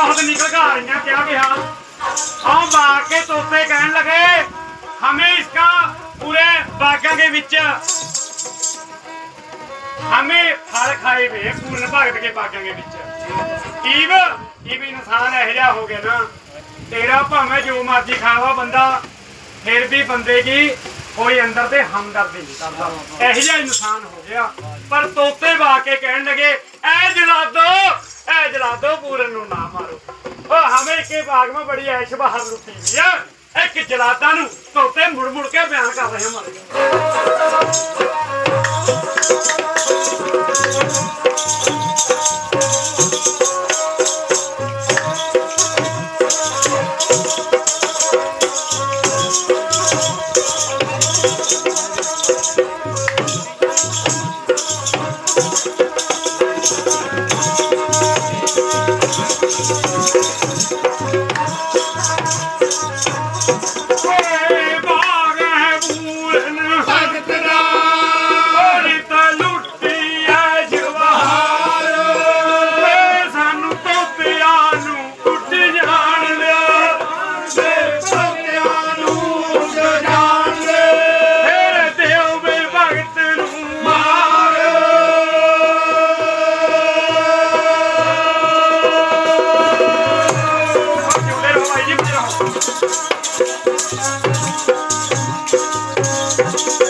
ਬਹੁਤ ਨਿਕਲ ਕੇ ਆ ਰਹੀਆਂ ਕਿਆ ਕਿਹਾ? ਹਾਂ ਮਾਰ ਕੇ ਤੋਤੇ ਕਹਿਣ ਲਗੇ, ਹਮੇ ਇਸਕਾ ਪੂਰੇ ਬਾਗਾਂ ਦੇ ਵਿੱਚ। ਹਮੇ ਫਲ ਖਾਏ ਵੇ, ਪੂਰਨ ਭਗਤ ਕੇ ਬਾਗਾਂ ਦੇ ਵਿੱਚ। ਈਵ ਈਵ ਇਨਸਾਨ ਇਹ ਜਾ ਹੋ ਗਿਆ ਨਾ। ਤੇਰਾ ਭਾਵੇਂ ਜੋ ਮਰਜ਼ੀ ਖਾਵਾ ਬੰਦਾ, ਫਿਰ ਵੀ ਬੰਦੇ ਦੀ ਕੋਈ ਅੰਦਰ ਤੇ ਹਮਦਰਦੀ ਨਹੀਂ ਕਰਦਾ। ਇਹੋ ਜਿਹਾ ਇਨਸਾਨ ਹੋ ਗਿਆ। ਪਰ ਤੋਤੇ ਵਾ ਕੇ ਕਹਿਣ ਲਗੇ, ਐ ਜਲਾਦੋ ਐ ਜਲਾਦੋ ਪੂਰਨ ਨੂੰ ਨਾ ਮਾਰੋ ਉਹ ਹਮੇ ਕੇ ਬਾਗ में बड़ी ऐश बहार लुटी हुई है ਇੱਕ ਜਲਾਦਾਂ ਨੂੰ ਤੋਤੇ ਮੁੜ ਮੁੜ ਕੇ ਬਿਆਨ ਕਰ ਰਹੇ ਹਮਾਰੇ ਓਏ Thank you.